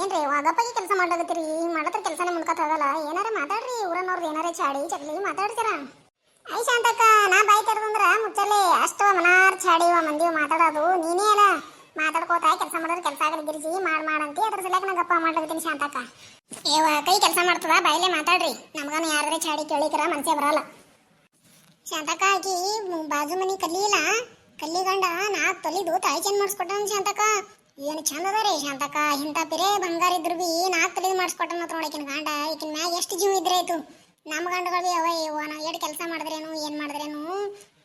ಏನ್ರಿ ವಾಗಪ್ಪಾಗಿ ಕೆಲಸ ಮಾಡ್ಲಾಗತ್ತೀರಿ ಮಾಡತ್ರ ಕೆಲಸನೇ ಮುನ್ಕತ್ತ ಅದಲ್ಲ ಏನಾರ ಮಾತಾಡ್ರಿ ಊರನ್ನವ್ರದ್ದು ಏನಾರ ಚಾಡಿ ಚಕ್ಲಿ ಮಾತಾಡ್ತೀರ? ಐ ಶಾಂತಕ್ಕ, ನಾ ಬಾಯಿ ತೆರೆದಂದ್ರ ಮುಚ್ಚಲಿ, ಅಷ್ಟು ಮನಾರ್ ಚಾಡಿವ ಮಂದಿವ ಮಾತಾಡೋದು, ನೀನೇ ಅಲ್ಲ. ಮಾತಾಡ್ಕೋತ ಕೆಲಸ ಮಾಡಿದ್ರೆ ಕೆಲಸ ಆಗಲಿ ಗಿರಿಜಿ, ಮಾಡ್ ಮಾಡಂತಿ ಅದ್ರ ಸಲಕ ನಾ ಗಪ್ಪ ಮಾಡ್ಲಾಗತ್ತೀನಿ ಶಾಂತಕ್ಕ. ಏವ ಕೈ ಕೆಲಸ ಮಾಡ್ತದ, ಬಾಯಿಲೆ ಮಾತಾಡ್ರಿ. ನಮ್ಗನ ಯಾರೇ ಚಾಡಿ ಕೇಳಿಕರ ಮನ್ಸೇ ಬರಲ್ಲ. ಶಾಂತಕ್ಕ, ಆಕಿ, ಬಾಜು ಮನಿ ಕಲ್ಲಿಲ್ಲ. ಕಲ್ಲಿಗಂಡ, ನಾ ತೊಲಿದು ತಾಯಿ ಚೇಂಜ್ ಮಾಡಿಸ್ಕೊಟ್ಟ ಶಾಂತಕ್ಕ. ಏನು ಚಂದ ಅದ ರೀ ಶಾಂತಕ್ಕ? ಇಂಥ ಪಿರೇ ಬಂಗಾರ ಇದ್ರು ಬಿ ನಾಲ್ಕು ತೊಲಿದು ಮಾಡಿಸ್ಕೊಟ್ಟಾನ ಅಂತ ನೋಡಿ ಈಕಿನ ಗಂಡ. ಈಕಿನ ಮ್ಯಾಗ ಎಷ್ಟು ಜೀವ ಇದ್ರೆ ಆಯ್ತು? ನಮ್ಮ ಗಂಡಗಳು ಬಿ ಅವ ಇವ ನಾವು ಎಷ್ಟು ಕೆಲಸ ಮಾಡಿದ್ರೇನು, ಏನು ಮಾಡಿದ್ರೇನು?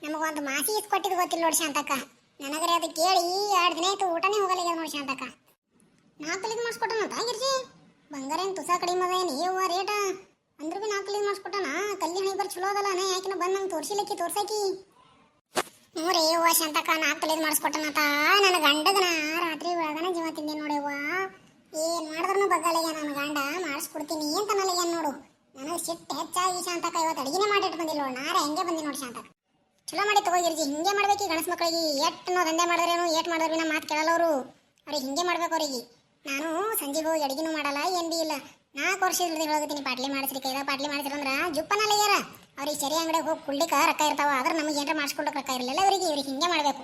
ನಮಗೊಂದು ಮಾಸಿ ಇಸ್ ಕೊಟ್ಟಿದ್ದು ಗೊತ್ತಿಲ್ಲ ನೋಡಿ ಶಾಂತಕ್ಕ. ನನಗರೆ ಅದು ಕೇಳಿ ಎರಡು ದಿನ ಆಯ್ತು ಊಟನೇ ಹೋಗಲ್ಲ ನೋಡಿ ಶಾಂತಕ್ಕ. ನಾಲ್ಕು ತೊಲಿದು ಮಾಡಿಸ್ಕೊಟ್ಟಾನಂತ ಗಿರ್ಜಿ? ಬಂಗಾರ ಏನು ತುಸಾ ಕಡಿಮೆ ಅದ ಏನು? ಏವ ರೇಟ? ಅಂದ್ರೂ ಬಿ ನಾಲ್ಕು ತೊಲಿದು ಮಾಡಿಸ್ಕೊಟ್ಟನ? ಕಲ್ಲಿ ಹಣಿ ಬರ್ ಚಲೋ ಅದಲ್ಲ, ನಾ? ಯಾಕಿನ ಬಂದು ನಂಗೆ ತೋರ್ಸಿಲಕ್ಕಿ ತೋರ್ಸಾಕಿ? ಹ್ಞೂ ರೀ ಅವ್ವ ಶಾಂತಕ್ಕ ನಾಲ್ಕು ತೊಲಿದು ನನ್ನ ಗಂಡಗನ ರಾತ್ರಿ ಒಳಗನ ಜೀವ ತಿಂದೆ ನೋಡವ್ವ ಏನ್ ಬಗ್ಗಳಿಗೆ ನನ್ನ ಗಂಡ ಮಾಡಿಸ್ಕೊಡ್ತೀನಿ ಅಂತ ನನಗೆ ನೋಡು. ನನಗೆ ಸಿಟ್ಟು ಹೆಚ್ಚಾಗಿ ಶಾಂತಕ ಇವತ್ತು ಅಡಿಗೆನೇ ಮಾಡಿಟ್ಟು ಬಂದಿಲ್ಲ ನಾರೆ ಹೆಂಗೆ ಬಂದಿ ನೋಡಿ ಶಾಂತಕ ಚಲೋ ಮಾಡಿ ತಗೋಗಿರ್ಜಿ ಹಿಂಗೆ ಮಾಡ್ಬೇಕು ಈ ಗಣಸ್ ಮಕ್ಕಳಿಗೆ ಎಟ್ಟು ನಾವು ದಂಧೆ ಮಾಡಿದ್ರೇನು ಏಟ್ ಮಾಡಿದ್ರು ನಮ್ಮ ಮಾತು ಕೇಳಲ್ಲ ಅವರು. ಅವ್ರಿಗೆ ಹಿಂಗೆ ಮಾಡ್ಬೇಕು ಅವ್ರಿಗೆ. ನಾನು ಸಂಜೆಗೆ ಹೋಗಿ ಅಡಿಗೆನೂ ಮಾಡಲ್ಲ, ಏನು ಬಿ ಇಲ್ಲ. ನಾಲ್ಕು ವರ್ಷ ಇಲ್ಲದೆ ಪಾಟ್ಲಿ ಮಾಡಿಸ್ರಿ ಕೈದ ಪಾಟ್ಲಿ ಮಾಡಿಸ್ರಂದ್ರ ಜುಪ್ಪನಲ್ಲ ಯಾರ ಅವ್ರಿಗೆ ಸರಿ ಅಂಗಡಿಗೆ ಹೋಗಿ ಕುಡ್ಲಿಕ್ಕ ರೊಕ್ಕ ಇರ್ತಾವ, ಆದ್ರೆ ನಮಗೆ ಏನಾರ ಮಾಡಿಸ್ಕೊಡಕ್ಕೆ ರೊಕ್ಕ ಇರಲಿಲ್ಲ ಅವರಿಗೆ ಇವ್ರಿಗೆ ಹಿಂಗೆ ಮಾಡಬೇಕು.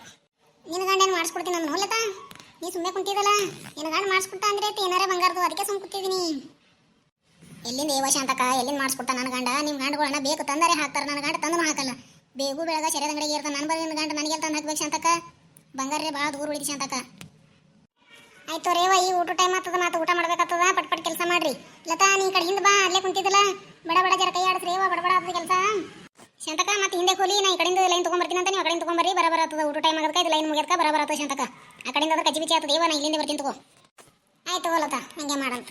ನಿನ್ನ ಗಂಡೇನು ಮಾಡಿಸ್ಕೊಡ್ತೀನಿ ನಾನು ನೋಡ್ಲತ್ತ ನೀ ಸುಮ್ಮನೆ ಕುಂತಿದಲ್ಲ? ನಿನ್ನ ಗಂಡ ಮಾಡಿಸ್ಕೊಟ್ಟ ಅಂದ್ರೆ ಏನಾರ ಬಂಗಾರದು, ಅದಕ್ಕೆ ಸುಮ್ಮನೆ ಕೂತಿದ್ದೀನಿ ಎಲ್ಲಿಂದ ಏವ ಶಾಂತಕ ಎಲ್ಲಿಂದ ಮಾಡಿಸ್ಕೊಟ್ಟ ನನ್ನ ಗಂಡ? ನಿಮ್ಮ ಗಂಡಗಳನ್ನ ಬೇಕು ತಂದರೆ ಹಾಕ್ತಾರೆ, ನನ್ನ ಗಂಡ ತಂದನು ಹಾಕಲ್ಲ. ಬೇಗು ಬೆಳಗ ಸರಿಯಾದ ಅಂಗಡಿಗೆ ಇರ್ತಾನೆ ನನ್ನ ನನ್ನ ಗಂಡ ನನಗೆ ತಂದು ಹಾಕ್ಬೇಕು ಶಾಂತಕ ಬಂಗಾರ ಭಾಳ ದೂರ ಉಳಿದಿ ಶಾಂತಕ ಆಯ್ತು ರೇವ ಈ ಊಟ ಟೈಮ್ ಆಗ್ತದ ಮಾತು ಊಟ ಮಾಡ್ಬೇಕಾಗ್ತದ ಪಟ್ ಪಟ್ ಕೆಲಸ ಮಾಡ್ರಿ. ಲತಾ, ನೀ ಕಡೆ ಹಿಂದೆ ಬಾ, ಅಲ್ಲೇ ಕುಂತಿದ್ದಲ್ಲ. ಬಡ ಬಡ ಜರ ಕೈ ಆಡಿಸ್ರಿ ರೇವ ಬಡ ಬಡ ಕೆಲಸ. ಶಾಂತಕ ಮತ್ತೆ ಹಿಂದೆ ಕೂಲಿ, ನಾ ಈ ಕಡೆಯಿಂದ ಅಂತ ನೀವು ಆ ಕಡೆಯಿಂದ ತೊಗೊಂಬರ್ರಿ ಬರ ಬರತ್ತದ ಊಟ ಟೈಮ್ ಆಗದಕ್ಕೆ ಇದು ಲೈನ್ ಮುಗಿಯದಕ್ಕೆ ಬರ ಬರತ್ತ ಶಾಂತಕ. ಆ ಕಡೆಯಿಂದ ಅದ್ರ ಕಚ್ಚಿ ಬಿಚ್ಚಿ ಆಗ್ತದೆ ಇವ ನಾ ಇಲ್ಲಿಂದ ಬರ್ತೀನಿ ತಗೋ. ಆಯ್ತು ಲತಾ, ಹಂಗೆ ಮಾಡಂತ